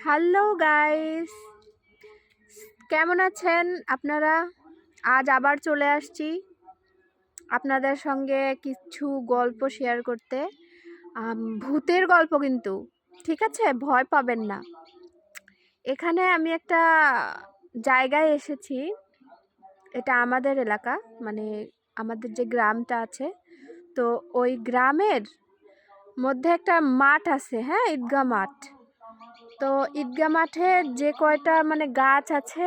Hello guys কেমন আছেন আপনারা? আজ আবার চলে আসছি আপনাদের সঙ্গে কিছু গল্প শেয়ার করতে। ভূতের গল্প কিন্তু, ঠিক আছে? ভয় পাবেন না। এখানে আমি একটা জায়গায় এসেছি। এটা আমাদের এলাকা মানে আমাদের যে গ্রামটা আছে, তো ওই গ্রামের মধ্যে একটা মাঠ আছে হ্যাঁ? ঈদগাহ মাঠ। তো ঈদগাহ মাঠে যে কয়টা মানে গাছ আছে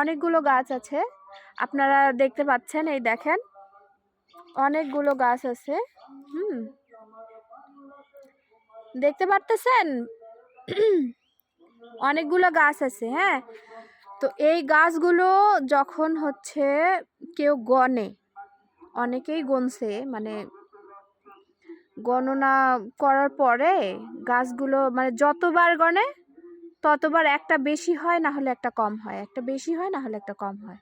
অনেকগুলো গাছ আছে। আপনারা দেখতে পাচ্ছেন, এই দেখেন। অনেকগুলো গাছ আছে, হুম। দেখতে পারতেছেন? অনেকগুলো গাছ আছে হ্যাঁ? তো এই গাছগুলো যখন হচ্ছে কেউ গনে, অনেকেই গনছে মানে গণনা করার পরে গাছগুলো মানে যতবার গণে, ততবার একটা বেশি হয় না হলে একটা কম হয়। একটা বেশি হয় না হলে একটা কম হয়।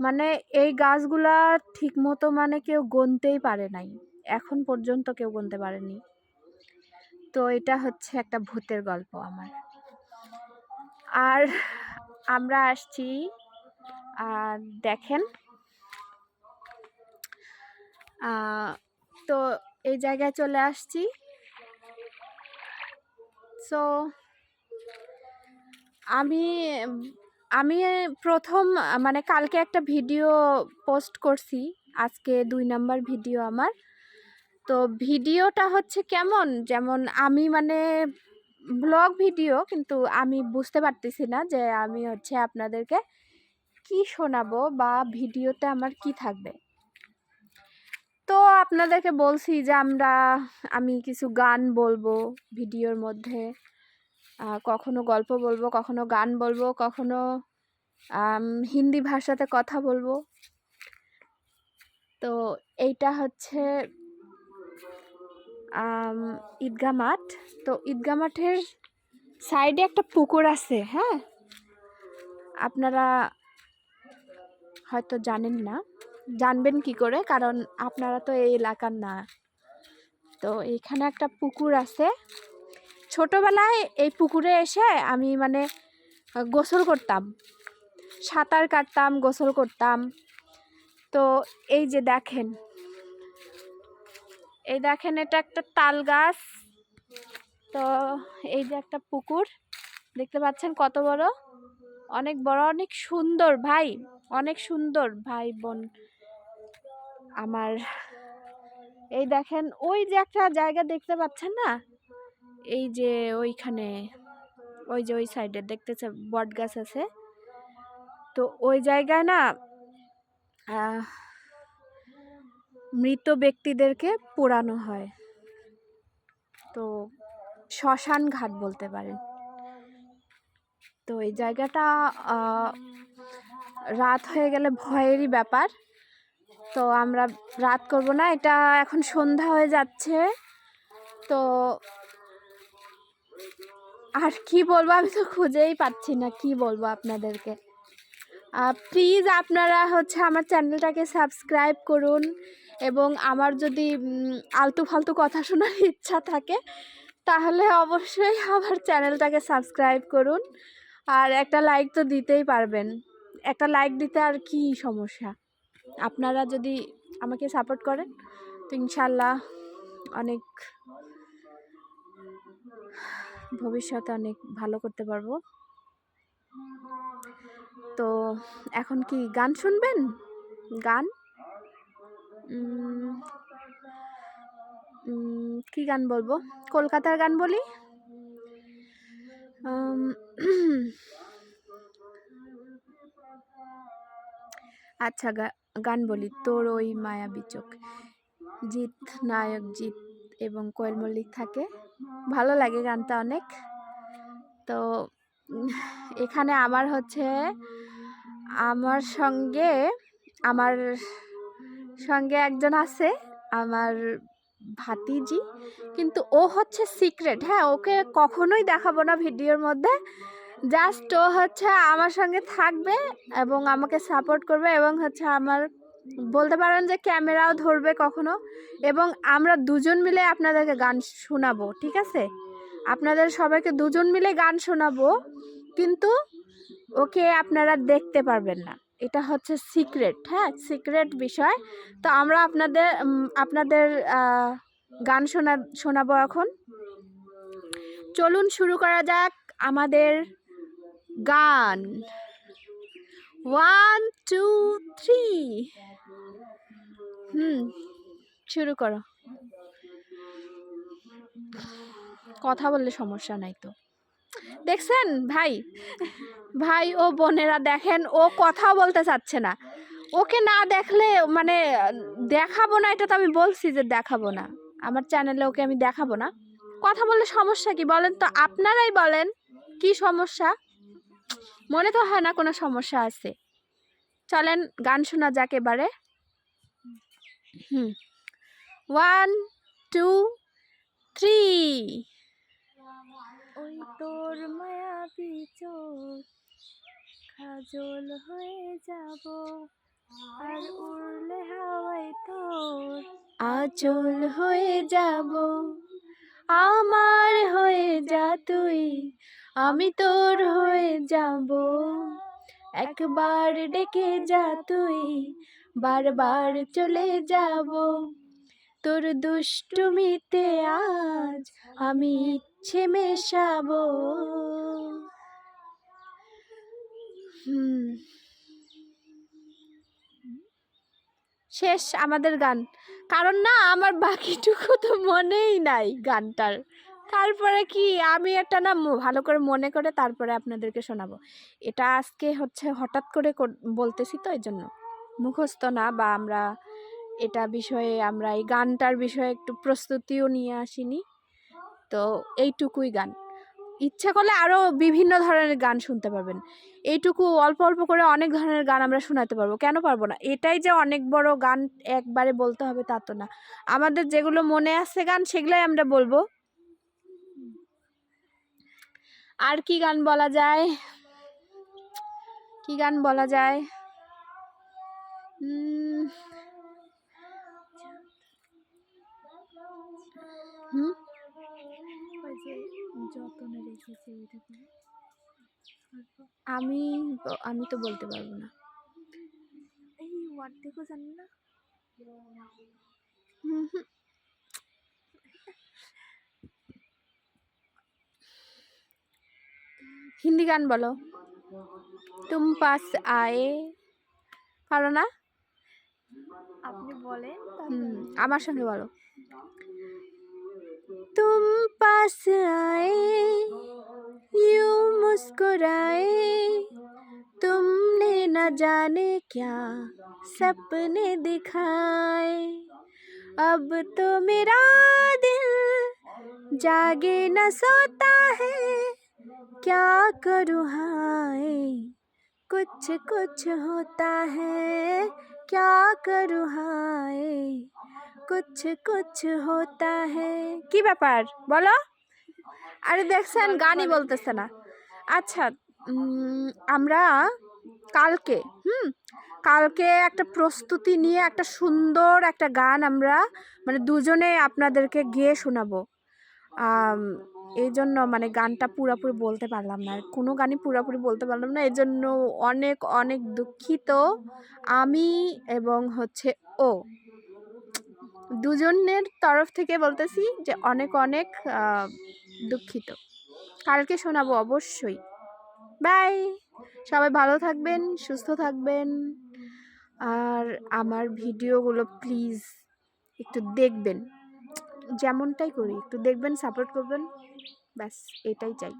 মানে এই গাছগুলা ঠিক মতো মানে কেউ গুনতেই পারে নাই। এখন পর্যন্ত কেউ গুনতে পারেনি। তো এটা হচ্ছে একটা ভূতের গল্প আমার। আর আমরা আসছি, আর দেখেন তো এই জায়গায় চলে আসছি। সো আমি আমি প্রথম মানে কালকে একটা ভিডিও পোস্ট করছি। আজকে দুই নাম্বার ভিডিও আমার। তো ভিডিওটা হচ্ছে কেমন? যেমন আমি মানে ব্লগ ভিডিও, কিন্তু আমি বুঝতে পারতেছি না যে আমি হচ্ছে আপনাদেরকে কি শোনাবো বা ভিডিওতে আমার কি থাকবে। তো আপনাদেরকে বলছি যে আমরা আমি কিছু গান বলব ভিডিওর মধ্যে। কখনো গল্প বলব কখনো গান বলব কখনো হিন্দি ভাষাতে কথা বলব। তো এইটা হচ্ছে আম, ঈদগাহ মাঠ। তো ঈদগাহ মাঠের সাইডে একটা পুকুর আছে হ্যাঁ? আপনারা হয়তো জানেন না। জানবেন কি করে? কারণ আপনারা তো এই এলাকার না। তো এইখানে একটা পুকুর আছে। ছোটবেলায় এই পুকুরে এসে আমি মানে গোসল করতাম। সাঁতার কাটতাম, গোসল করতাম। তো এই যে দেখেন, এই দেখেন এটা একটা তাল গাছ। তো এই যে একটা পুকুর, দেখতে পাচ্ছেন কত বড়? অনেক বড়, অনেক সুন্দর ভাই, অনেক সুন্দর ভাই বোন। আমার, এই দেখেন, ওই যে একটা জায়গা দেখতে পাচ্ছেন না? এই যে ওইখানে, ওই যে ওই সাইডে দেখতেছে বট গাছ আছে। তো ওই জায়গায় না মৃত ব্যক্তিদেরকে পোড়ানো হয়। তো শ্মশান ঘাট বলতে পারেন। তো এই জায়গাটা রাত হয়ে গেলে ভয়েরই ব্যাপার। তো আমরা রাত করব না, এটা এখন সন্ধ্যা হয়ে যাচ্ছে। তো আর কি বলব, আমি তো খুঁজেই পাচ্ছি না কি বলব আপনাদেরকে। প্লিজ আপনারা হচ্ছে আমার চ্যানেলটাকে সাবস্ক্রাইব করুন এবং আমার যদি আলতু ফালতু কথা শোনার ইচ্ছা থাকে, তাহলে অবশ্যই আমার চ্যানেলটাকে সাবস্ক্রাইব করুন। আর একটা লাইক তো দিতেই পারবেন। একটা লাইক দিতে আর কি সমস্যা? আপনারা যদি আমাকে সাপোর্ট করেন, তো ইনশাল্লাহ অনেক ভবিষ্যতে অনেক ভালো করতে পারব। তো এখন কি গান শুনবেন? গান? কি গান বলব? কলকাতার গান বলি? আচ্ছা গা- গান বলি, তোর ওই মায়াবী চোখ। জিৎ, নায়ক জিৎ এবং কোয়েল মল্লিক থাকে। ভালো লাগে গানটা অনেক। তো, এখানে আমার হচ্ছে, আমার সঙ্গে আমার সঙ্গে একজন আছে, আমার ভাতিজি। কিন্তু ও হচ্ছে সিক্রেট হ্যাঁ ওকে কখনোই দেখাবো না ভিডিওর মধ্যে। জাস্ট ও হচ্ছে আমার সঙ্গে থাকবে এবং আমাকে সাপোর্ট করবে এবং হচ্ছে আমার বলতে পারেন যে ক্যামেরাও ধরবে কখনো এবং আমরা দুজন মিলে আপনাদেরকে গান শোনাবো, ঠিক আছে? আপনাদের সবাইকে দুজন মিলে গান শোনাবো, কিন্তু ওকে আপনারা দেখতে পারবেন না। এটা হচ্ছে সিক্রেট হ্যাঁ? সিক্রেট বিষয়। তো আমরা আপনাদের আপনাদের গান শোনা, শোনাবো এখন। চলুন শুরু করা যাক আমাদের গান। ওয়ান টু থ্রি হুম, শুরু করো। কথা বললে সমস্যা নাই তো। দেখছেন ভাই? ভাই ও বোনেরা দেখেন, ও কথা বলতে চাচ্ছে না। ওকে না দেখলে মানে দেখাবো না, এটা তো আমি বলছি যে দেখাবো না। আমার চ্যানেলে ওকে আমি দেখাবো না। কথা বললে সমস্যা কি বলেন তো? আপনারাই বলেন, কি সমস্যা? মনে তো হয় না কোনো সমস্যা আছে। চলেন গান শোনা যাক এবারে। হুম। ওয়ান টু থ্রি ওই তোর মায়াবি চোখ কাজল হয়ে যাব আর উড়লে হাওয়ায় তোর আচল হয়ে যাব। আমার হয়ে যা তুই আমি তোর হয়ে যাব। একবার ডেকে যা তুই, বারবার চলে যাব। তোর দুষ্টুমিতে আজ আমি ইচ্ছে মেশাবো। শেষ আমাদের গান। কারণ না, আমার বাকিটুকু তো মনেই নাই গানটার। তারপরে কি? আমি একটা না ভালো করে মনে করে তারপরে আপনাদেরকে শোনাবো। এটা আজকে হচ্ছে হঠাৎ করে বলতেছি তো এই জন্য মুখস্থ না বা আমরা এটা বিষয়ে আমরা এই গানটার বিষয়ে একটু প্রস্তুতিও নিয়ে আসিনি। তো এইটুকুই গান। ইচ্ছা করলে আরও বিভিন্ন ধরনের গান শুনতে পারবেন। এইটুকু অল্প অল্প করে অনেক ধরনের গান আমরা শোনাতে পারব। কেন পারব না? এটাই যে অনেক বড় গান একবারে বলতে হবে তা তো না। আমাদের যেগুলো মনে আছে গান, সেগুলোই আমরা বলব। আর কি গান বলা যায়? কি গান বলা যায়? হুম? আমি আমি তো বলতে পারব না। এই ওয়ার্ড দেখো জানি না। হুম হুম। হিন্দি গান বলো তুম পাস আয়ে পারো না আপনি বলেন হুম আমার সঙ্গে বলো तुम पास आए यूं मुस्कुराए तुमने न जाने क्या सपने दिखाए अब तो मेरा दिल जागे न सोता है क्या करूँ हाय कुछ कुछ होता है क्या करूँ हाय কুছ কুছ হোতা হে কি ব্যাপার বলো আরে দেখছেন গানই বলতেছে না আচ্ছা উম, আমরা কালকে হুম কালকে একটা প্রস্তুতি নিয়ে একটা সুন্দর একটা গান আমরা মানে দুজনে আপনাদেরকে গিয়ে শোনাবো আম, এই জন্য মানে গানটা পুরোপুরি বলতে পারলাম না। আর কোনো গানই পুরোপুরি বলতে পারলাম না। এই জন্য অনেক অনেক দুঃখিত। আমি এবং হচ্ছে ও। দুজনের তরফ থেকে বলতেছি যে অনেক অনেক দুঃখিত। কালকে শোনাবো অবশ্যই। বাই। সবাই ভালো থাকবেন, সুস্থ থাকবেন। আর আমার ভিডিওগুলো প্লিজ একটু দেখবেন। যেমনটাই করি, একটু দেখবেন, সাপোর্ট করবেন। ব্যাস এটাই চাই।